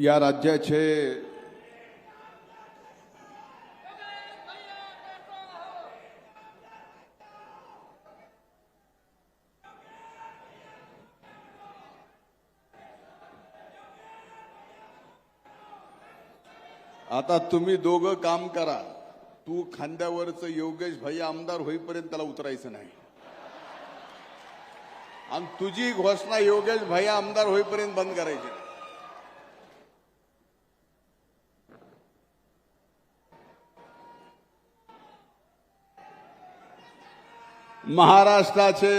या राज्याचे आता तुम्ही दोघं काम करा. तू खांद्यावरच योगेश भाई आमदार होईपर्यंत त्याला उतरायचं नाही. आणि तुझी घोषणा योगेश भाई आमदार होईपर्यंत बंद करायची महाराष्ट्राचे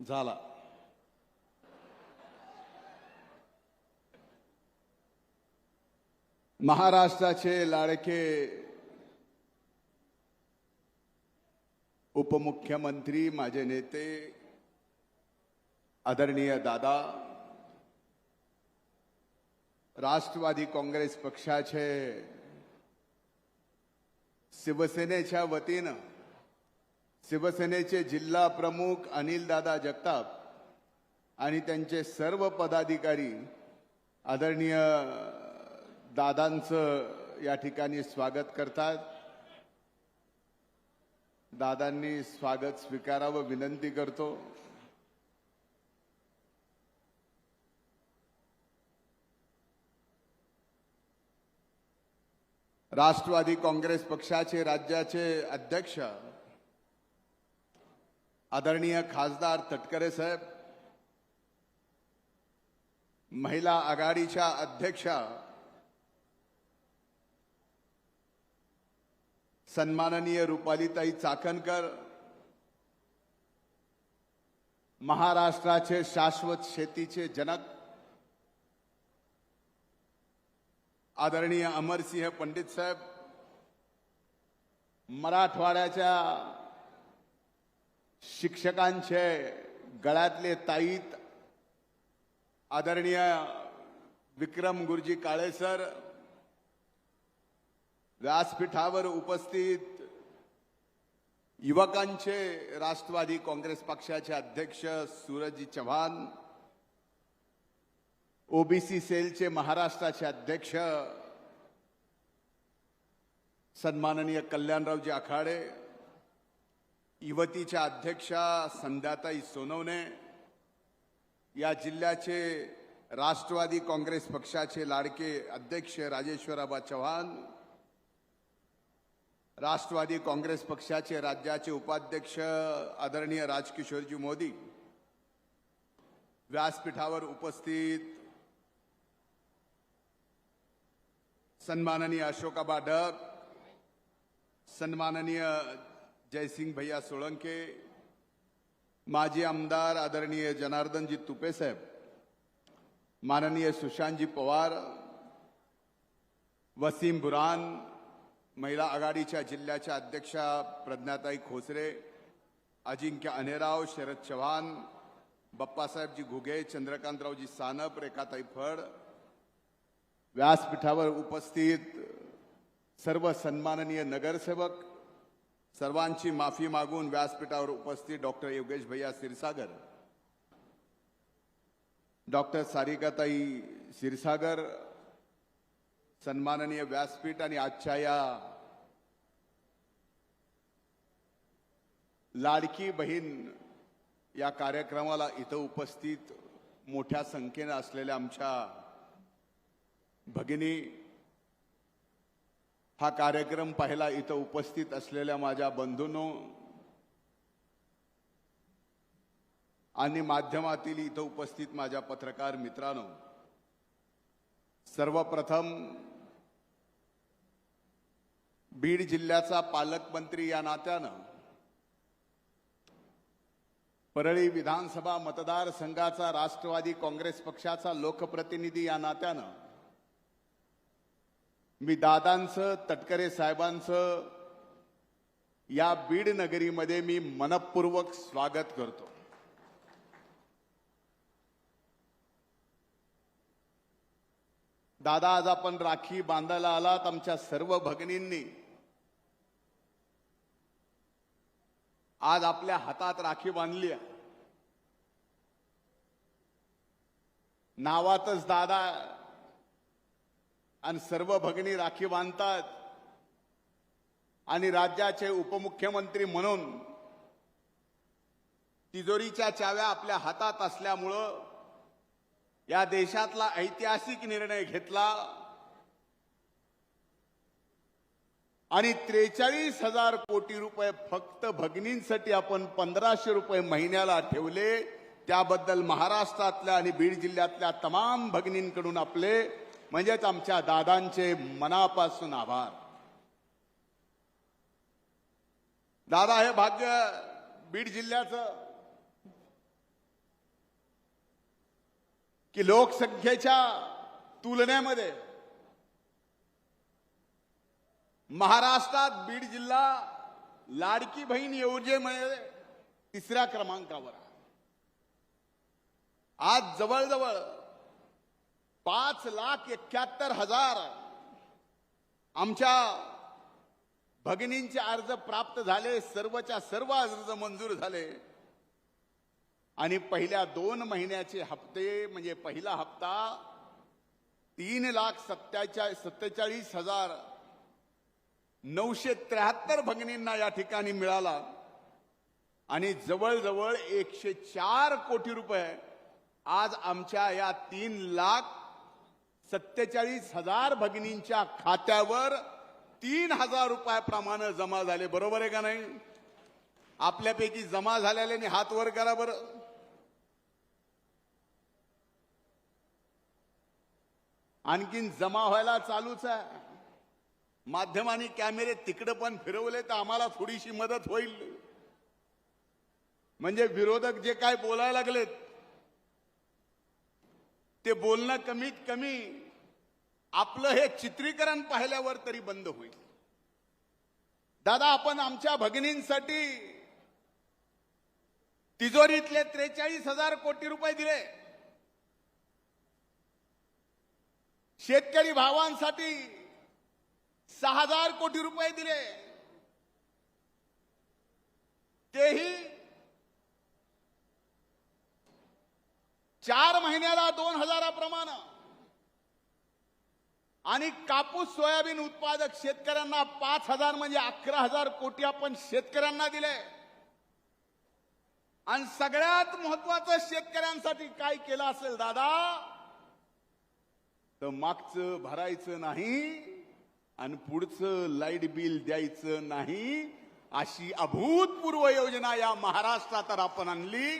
झाला. महाराष्ट्राचे लाडके उपमुख्यमंत्री माझे नेते आदरणीय दादा राष्ट्रवादी काँग्रेस पक्षाचे शिवसेनेच्या वतीनं शिवसेनेचे जिल्हा प्रमुख अनिल दादा जगताप आणि त्यांचे सर्व पदाधिकारी आदरणीय दादांचं या ठिकाणी स्वागत करतात. दादांनी स्वागत स्वीकारावं विनंती करतो. राष्ट्रवादी काँग्रेस पक्षाचे राज्याचे अध्यक्ष आदरणीय खासदार तटकरे साहेब महिला आघाडीच्या अध्यक्षा सन्माननीय रुपालीताई चाकणकर महाराष्ट्राचे शाश्वत शेतीचे जनक आदरणीय अमरसिंह पंडित साहेब मराठवाड्याच्या शिक्षकांचे गळ्यातले ताईत आदरणीय विक्रम गुरुजी काळेसर व्यासपीठावर उपस्थित युवकांचे राष्ट्रवादी काँग्रेस पक्षाचे अध्यक्ष सूरज चव्हाण ओबीसी सेलचे महाराष्ट्राचे अध्यक्ष सन्माननीय कल्याणरावजी आखाडे युवतीच्या अध्यक्षा संध्याताई सोनवणे या जिल्ह्याचे राष्ट्रवादी काँग्रेस पक्षाचे लाडके अध्यक्ष राजेश्वराबा चव्हाण राष्ट्रवादी काँग्रेस पक्षाचे राज्याचे उपाध्यक्ष आदरणीय राजकिशोरजी मोदी व्यासपीठावर उपस्थित सन्माननीय अशोकाबा डग सन्माननीय जयसिंग भैया सोळंके माजी आमदार आदरणीय जनार्दनजी तुपेसाहेब माननीय सुशांतजी पवार वसीम बुरान महिला आघाडीच्या जिल्ह्याच्या अध्यक्षा प्रज्ञाताई खोसरे अजिंक्य अनेराव शरद चव्हाण बप्पासाहेबजी घुगे चंद्रकांतरावजी सानप रेखाताई फड व्यासपीठावर उपस्थित सर्व सन्माननीय नगरसेवक सर्वांची माफी मागून व्यासपीठावर उपस्थित डॉक्टर योगेश भैया क्षीरसागर डॉक्टर सारिकाताई क्षीरसागर सन्माननीय व्यासपीठ आणि आजच्या या लाडकी बहीण या कार्यक्रमाला इथं उपस्थित मोठ्या संख्येनं असलेल्या आमच्या भगिनी हा कार्यक्रम पाहिला इथं उपस्थित असलेल्या माझ्या बंधूंनो आणि माध्यमातील इथं उपस्थित माझ्या पत्रकार मित्रांनो सर्वप्रथम बीड जिल्ह्याचा पालकमंत्री या नात्यानं परळी विधानसभा मतदारसंघाचा राष्ट्रवादी काँग्रेस पक्षाचा लोकप्रतिनिधी या नात्यानं मी दादांचं तटकरे साहेबांचं या बीड नगरीमध्ये मी मनपूर्वक स्वागत करतो. दादा आज आपण राखी बांधायला आलात. आमच्या सर्व भगिनींनी आज आपल्या हातात राखी बांधली आहे. नावातच दादा आणि सर्व भगिनी राखी बांधतात आणि राज्याचे उपमुख्यमंत्री म्हणून तिजोरीच्या चाव्या आपल्या हातात असल्यामुळं या देशातला ऐतिहासिक निर्णय घेतला आणि त्रेचाळीस हजार कोटी रुपये फक्त भगिनींसाठी आपण पंधराशे रुपये महिन्याला ठेवले. त्याबद्दल महाराष्ट्रातल्या आणि बीड जिल्ह्यातल्या तमाम भगिनींकडून आपले म्हणजेच आमच्या दादांचे मनापासून आभार. दादा हे भाग्य बीड जिल्ह्याचं की लोकसंख्येच्या तुलनेमध्ये महाराष्ट्रात बीड जिल्हा लाडकी बहीण योजनेमध्ये तिसऱ्या क्रमांकावर आज जवळजवळ पाच लाख एक्क्याहत्तर हजार आमच्या भगिनींचे अर्ज प्राप्त झाले सर्वच्या सर्व अर्ज मंजूर झाले. आणि पहिल्या दोन महिन्याचे हप्ते म्हणजे पहिला हप्ता तीन लाख सत्याचाळीस सत्तेचाळीस हजार नऊशे त्र्याहत्तर भगिनींना या ठिकाणी मिळाला. आणि जवळजवळ एकशे चार कोटी रुपये. आज आमच्या या तीन लाख सत्तेचाळीस हजार भगिनींच्या खात्यावर तीन हजार रुपयाप्रमाणे जमा झाले. बरोबर आहे का नाही? आपल्यापैकी जमा झालेल्याने हात वर करा बरं. आणखीन जमा व्हायला चालूच आहे. माध्यमांनी कॅमेरे तिकडं पण फिरवले तर आम्हाला थोडीशी मदत होईल. म्हणजे विरोधक जे काय बोलायला लागलेत ते बोलणं कमीत कमी आपलं हे चित्रीकरण पाहिल्यावर तरी बंद होईल. दादा आपण आमच्या भगिनींसाठी तिजोरीतले त्रेचाळीस हजार कोटी रुपये दिले. शेतकरी भावांसाठी सहा हजार कोटी रुपये दिले. तेही चार महिन्याला दोन हजाराप्रमाणे. आणि कापूस सोयाबीन उत्पादक शेतकऱ्यांना पाच हजार म्हणजे अकरा हजार कोटी आपण शेतकऱ्यांना दिले. आणि सगळ्यात महत्वाचं शेतकऱ्यांसाठी काय केलं असेल दादा? तर मागचं भरायचं नाही. आणि पुढचं लाइट बिल द्यायचं नाही अशी अभूतपूर्व योजना या महाराष्ट्रात तर आपण आणली.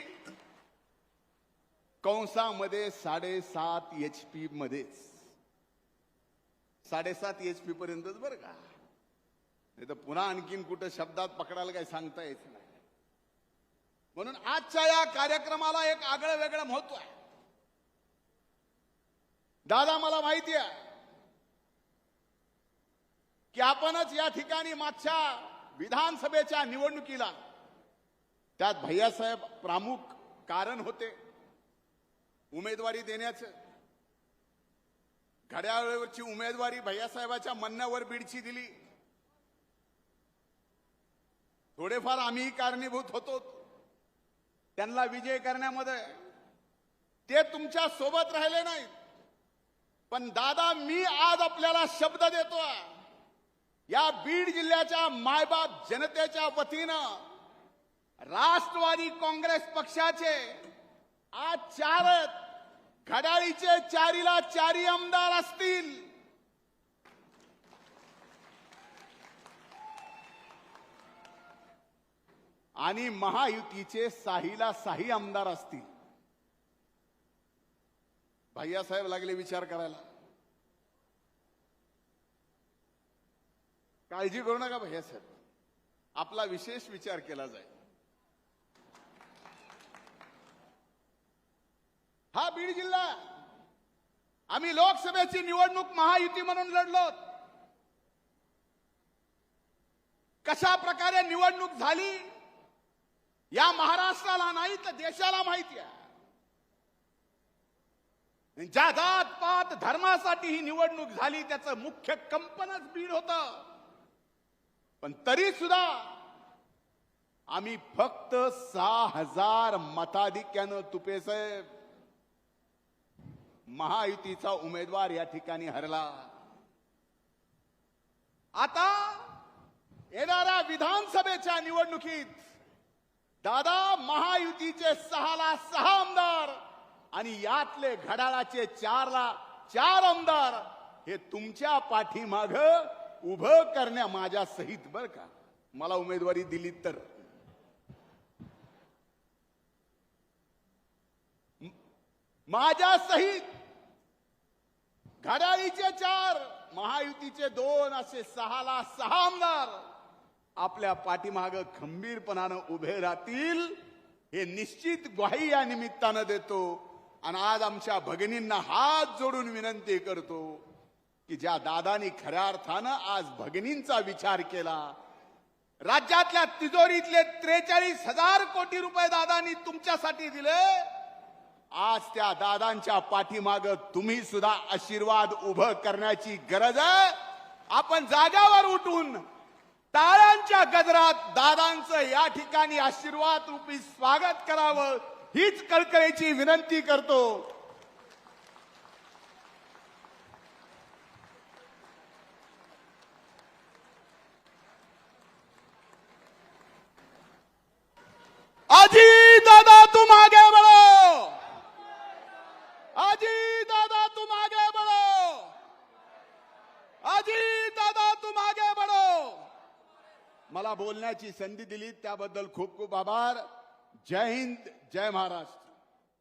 कंसामध्ये साडेसात एच पी मध्येच. साडेसात एच पी पर्यंतच बरं का? नाही तर पुन्हा आणखीन कुठं शब्दात पकडायला काही सांगता येत नाही. म्हणून आजच्या या कार्यक्रमाला एक आगळं वेगळं महत्त्व आहे. दादा मला माहिती आहे की आपणच या ठिकाणी मागच्या विधानसभेच्या निवडणुकीला त्यात भैयासाहेब प्रामुख कारण होते उमेदवारी देण्याचं. घड्याळावरची उमेदवारी भैयासाहेबाच्या म्हणण्यावर बीडची दिली. थोडेफार आम्ही कारणीभूत होतो. त्यांना विजय करण्यामध्ये ते तुमच्यासोबत राहिले नाहीत. पण दादा मी आज आपल्याला शब्द देतो या बीड जिल्ह्याच्या मायबाप जनतेच्या वतीनं राष्ट्रवादी काँग्रेस पक्षाचे आज चार घडाळीचे चारीला चारी आमदार असतील. आणि महायुतीचे साहीला साही आमदार असतील. भैयासाहेब लागले विचार करायला. काळजी करू नका भैयासाहेब आपला विशेष विचार केला जाईल. हा बीड जिल्हा. आम्ही लोकसभेची निवडणूक महायुती म्हणून लढलो. कशा प्रकारे निवडणूक झाली या महाराष्ट्राला नाही तर देशाला माहिती आहे. ज्या जात पात धर्मासाठी ही निवडणूक झाली त्याचं मुख्य कंपनच बीड होतं. पण तरी सुद्धा आम्ही फक्त सहा हजार मताधिक्यानं तुपे साहेब. महायुतीचा उमेदवार या ठिकाणी हरला. आता येणाऱ्या विधानसभेच्या निवडणुकीत दादा महायुतीचे सहाला सहा आमदार आणि यातले घड्याळाचे चारला चार आमदार हे तुमच्या पाठीमाग उभं करण्या माझ्या सहित बर का. मला उमेदवारी दिली तर. माझ्या सहित घड्याळीचे चार महायुतीचे दोन असे सहाला सहा आमदार आपल्या पाठीमाग खंबीरपणानं उभे राहतील हे निश्चित ग्वाही या निमित्तानं देतो. आणि आज आमच्या भगिनींना हात जोडून विनंती करतो की ज्या दादानी खऱ्या अर्थानं आज भगिनींचा विचार केला राज्यातल्या तिजोरीतले त्रेचाळीस हजार कोटी रुपये दादांनी तुमच्यासाठी दिले आज त्या दादांच्या पाठीमाग तुम्ही सुद्धा आशीर्वाद उभं करण्याची गरज आहे. आपण जाग्यावर उठून टाळ्यांच्या गजरात दादांचं या ठिकाणी आशीर्वाद रूपी स्वागत करावं हीच कळकळीची विनंती करतो. बोलण्याची संधी दिली. त्याबद्दल खूप खूप आभार. जय हिंद जय महाराष्ट्र.